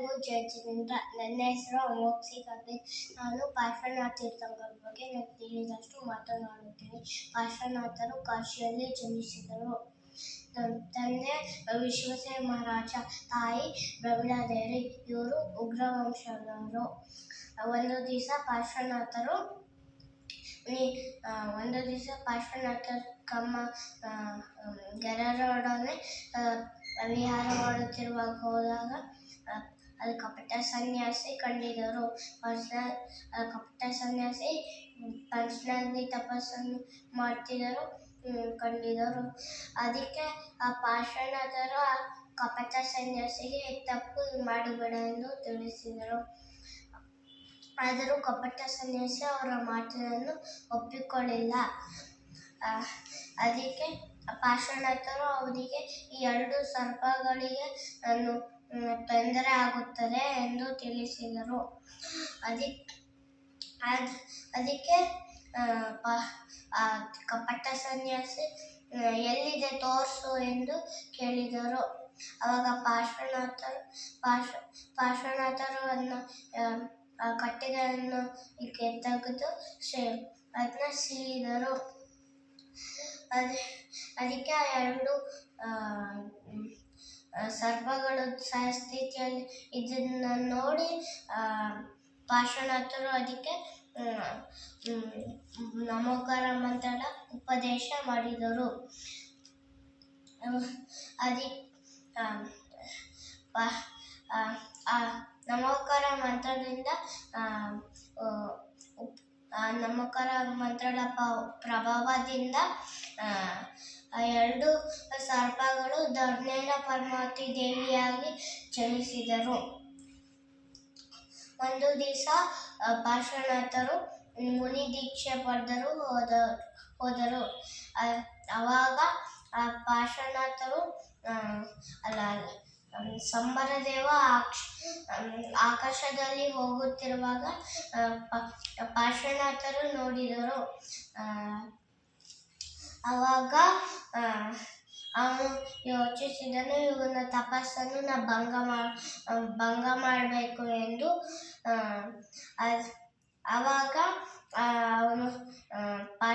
ಎಲ್ಲರಿಗೂ ಜಯ ಜಿನೇಂದ್ರ ನನ್ನ ಹೆಸರು ಮೋಕ್ಷಿ ಕಬೀರ್ ನಾನು ಪಾರ್ಶ್ವನಾಥ ತೀರ್ಥಂಕರ ಬಗ್ಗೆ ನಾನು ತಿಳಿದಷ್ಟು ಮಾತನಾಡುತ್ತೇನೆ. ಪಾರ್ಶ್ವನಾಥರು ಕಾಶಿಯಲ್ಲಿ ಜನಿಸಿದರು. ತಂದೆ ವಿಶ್ವಸೇನ ಮಹಾರಾಜ, ತಾಯಿ ಬ್ರಹ್ಮಣಾದೇವಿ ಇವರು ಉಗ್ರವಂಶದವರು. ಒಂದು ದಿವಸ ಪಾರ್ಶ್ವನಾಥರು ಒಂದು ದಿವಸ ಪಾರ್ಶ್ವನಾಥ ಕಮ್ಮ ಗೆರರೊಡನೆ ವಿಹಾರ ಮಾಡುತ್ತಿರುವಾಗ ಹೋದಾಗ ಕಪಟ ಸನ್ಯಾಸಿ ಕಂಡಿದ್ದರು. ಪಂಚ ಕಪಟ ಸನ್ಯಾಸಿ ಹ್ಮ್, ತಪಸ್ಸನ್ನು ಮಾಡ್ತಿದ್ದರು ಹ್ಮ್, ಕಂಡಿದ್ದರು. ಅದಕ್ಕೆ ಆ ಪಾಷಣದರು ಆ ಕಪಟ ಸನ್ಯಾಸಿಗೆ ತಪ್ಪು ಮಾಡಬೇಡ ಎಂದು ತಿಳಿಸಿದರು. ಆದರೂ ಕಪಟ ಸನ್ಯಾಸಿ ಅವರ ಮಾತನ್ನು ಒಪ್ಪಿಕೊಳ್ಳಿಲ್ಲ. ಅದಕ್ಕೆ ಪಾರ್ಶ್ವನಾಥರು ಅವರಿಗೆ ಈ ಎರಡು ಸರ್ಪಗಳಿಗೆ ಅನ್ನು ಮ್, ತೊಂದರೆ ಆಗುತ್ತದೆ ಎಂದು ತಿಳಿಸಿದರು. ಅದಕ್ಕೆ ಅದ್ ಅದಕ್ಕೆ ಆ, ಪ- ಆ ಕಪಟ ಸನ್ಯಾಸಿ ಎಲ್ಲಿದೆ ತೋರಿಸು ಎಂದು ಕೇಳಿದರು. ಅವಾಗ ಪಾರ್ಶ್ವನಾಥರು ಪಾರ್ಶ್ವ ಪಾರ್ಶ್ವನಾಥರು ಅನ್ನು ಆ, ಆ ಕಟ್ಟೆಗಳನ್ನು ಕೆ ತೆಗೆದು ಶೇ ಅದನ್ನ ಸೀಳಿದರು ಅದೇ ಅದಕ್ಕೆ ಎರಡು ಸರ್ಪಗಳು ಸಹ ಸ್ಥಿತಿಯಲ್ಲಿ ಇದನ್ನು ನೋಡಿ ಆ, ಪಾರ್ಶ್ವನಾಥರು ಅದಕ್ಕೆ ನಮೋಕಾರ ಮಂತ್ರ ಉಪದೇಶ ಮಾಡಿದರು. ಅದಿ ನಮೋಕಾರ ಮಂತ್ರದಿಂದ ಆ ನಮೋಕಾರ ಮಂತ್ರಗಳ ಪ್ರಭಾವದಿಂದ ಎರಡು ಸರ್ಪಗಳು ಧರ್ಮೇಂದ್ರ ಪರಮಾವತಿ ದೇವಿಯಾಗಿ ಜನಿಸಿದರು. ಒಂದು ದಿವಸ ಪಾರ್ಶ್ವನಾಥರು ಮುನಿ ದೀಕ್ಷೆ ಪಡೆದರು, ಹೋದ ಹೋದರು. ಅವಾಗ, ಆ, ಪಾರ್ಶ್ವನಾಥರು ಅಲ್ಲ ಸಂಬರದೇವ ಆಕಾಶದಲ್ಲಿ ಹೋಗುತ್ತಿರುವಾಗ ಪಾರ್ಶ್ವನಾಥರು ನೋಡಿದರು. ಅವಾಗ ಅವನು ಯೋಚಿಸಿದನು, ಇವನ ತಪಸ್ಸನ್ನು ನಾ ಭಂಗ ಮಾ ಭಂಗ ಮಾಡಬೇಕು ಎಂದು ಅವಾಗ ಅವನು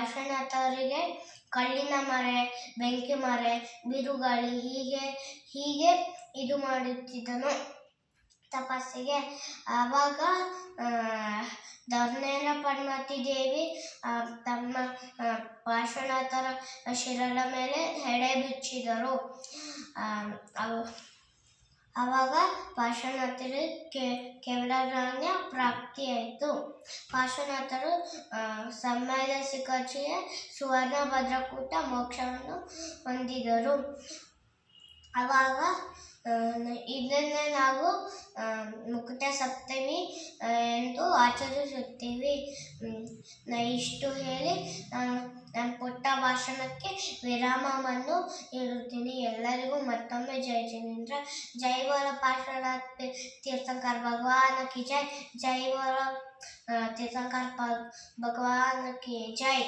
ಆ, ಪಾರ್ಶ್ವನಾಥರಿಗೆ ಕಳ್ಳಿನ ಮರೆ ಬೆಂಕಿ ಮರೆ ಬಿರುಗಾಳಿ ಹೀಗೆ ಹೀಗೆ ಇದು ಮಾಡುತ್ತಿದ್ದನು. ತಪಸ್ಸಿಗೆ ಆವಾಗ ಧರ್ಮೇಂದ್ರ ಪದ್ಮಾವತಿ ದೇವಿ ತಮ್ಮ ಪಾರ್ಶ್ವನಾಥರ ಶಿರದ ಮೇಲೆ ಹೆಡೆ ಬಿಚ್ಚಿದರು. ಆವಾಗ ಪಾರ್ಶ್ವನಾಥರು ಕೆ ಕೇವಲರಾಜ್ಞ ಪ್ರಾಪ್ತಿಯಾಯಿತು. ಪಾರ್ಶ್ವನಾಥರು ಸಮ್ಮೇಳ ಸುವರ್ಣ ಭದ್ರಕೂಟ ಮೋಕ್ಷವನ್ನು ಹೊಂದಿದರು. ಆವಾಗ ಆ, ಇದನ್ನೇ ನಾವು ಮುಕುಟ ಸಪ್ತಮಿ ಎಂದು ಆಚರಿಸುತ್ತೀವಿ. ಇಷ್ಟು ಹೇಳಿ ನಾನು ನನ್ನ ಪುಟ್ಟ ಭಾಷಣಕ್ಕೆ ವಿರಾಮವನ್ನು ನೀಡುತ್ತೀನಿ ಎಲ್ಲರಿಗೂ ಮತ್ತೊಮ್ಮೆ ಜೈ ಜಿನೇಂದ್ರ. ಜೈ ಬೋಲ ಪಾರ್ಶ್ವನಾಥ್ ತೀರ್ಥಂಕರ್ ಭಗವಾನ್ ಕಿ ಜೈ. ಜೈ ಆ, ತೀರ್ಥಂಕರ್ ಭಗವಾನ್ ಕಿ ಜೈ.